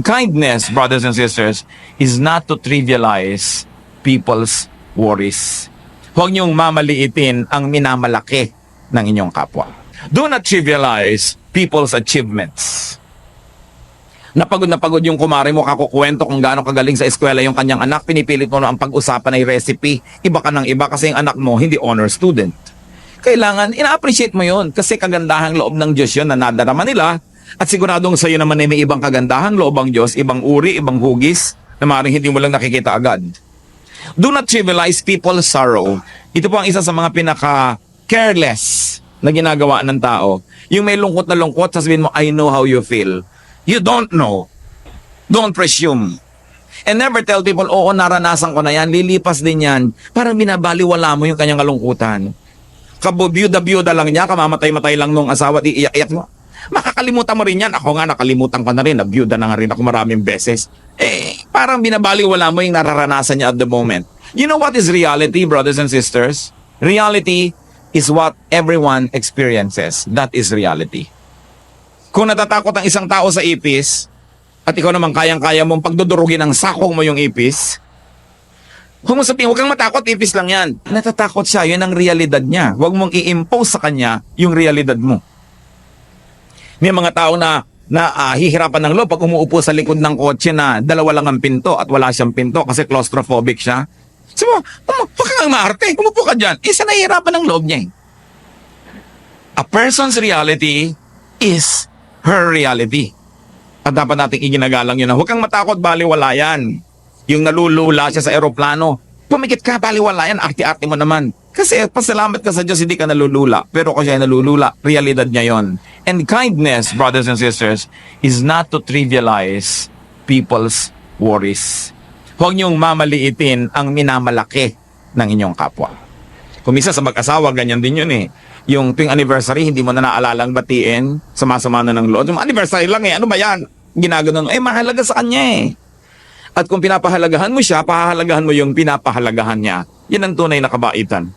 Kindness, brothers and sisters, is not to trivialize people's worries. Huwag niyong mamaliitin ang minamalaki ng inyong kapwa. Do not trivialize people's achievements. Napagod na pagod yung kumari mo kakukwento kung gaano kagaling sa eskwela yung kanyang anak, pinipilit mo na ang pag-usapan ay recipe. Iba ka ng iba kasi yung anak mo hindi honor student. Kailangan, ina-appreciate mo yon kasi kagandahang loob ng Diyos yun na nadarama nila at siguradong sa'yo naman ay may ibang kagandahang loob ang Diyos, ibang uri, ibang hugis na maaaring hindi mo lang nakikita agad. Do not trivialize people's sorrow. Ito po ang isa sa mga pinaka-careless na ginagawa ng tao. Yung may lungkot na lungkot, sasabihin mo, I know how you feel. You don't know. Don't presume. And never tell people, oo, naranasan ko na yan, lilipas din yan. Parang binabaliwala mo yung kanyang kalungkutan. Kabubiyuda-biyuda lang niya, kamamatay-matay lang nung asawa, at iiyak-iyak mo. Makakalimutan mo rin yan. Ako nga, nakalimutan ko na rin. Nabiyuda na nga rin ako maraming beses. Eh, parang binabaliwala mo yung nararanasan niya at the moment. You know what is reality, brothers and sisters? Reality is what everyone experiences. That is reality. Kung natatakot ang isang tao sa ipis, at ikaw naman kayang-kaya mong pagdudurugin ng sakong mo yung ipis, huwag mo sabihin, huwag kang matakot, ipis lang yan. Natatakot siya, yun ang realidad niya. Huwag mong i-impose sa kanya yung realidad mo. May mga tao na na ah, hihirapan ng loob pag umuupo sa likod ng kotse na dalawa lang ang pinto at wala siyang pinto kasi claustrophobic siya. Sabi mo, "Um, huwag kang maarte, umupo ka dyan. Isa nahihirapan ng loob niya eh. A person's reality is her reality. At dapat nating iginagalang yun na huwag kang matakot, baliwala yan. Yung nalulula siya sa eroplano, pumikit ka, baliwala yan, arte-arte mo naman. Kasi pasalamat ka sa Diyos, hindi ka nalulula. Pero kung siya ay nalulula, realidad niya yon. And kindness, brothers and sisters, is not to trivialize people's worries. Huwag niyong mamaliitin ang minamalaki ng inyong kapwa. Kung minsan sa mag-asawa, ganyan din yun eh. Yung tuwing anniversary, hindi mo na naalalang batiin, sumasama na ng loob. Yung anniversary lang eh, ano ba yan? Ginagano, eh mahalaga sa kanya eh. At kung pinapahalagahan mo siya, pahahalagahan mo yung pinapahalagahan niya. Yan ang tunay na kabaitan.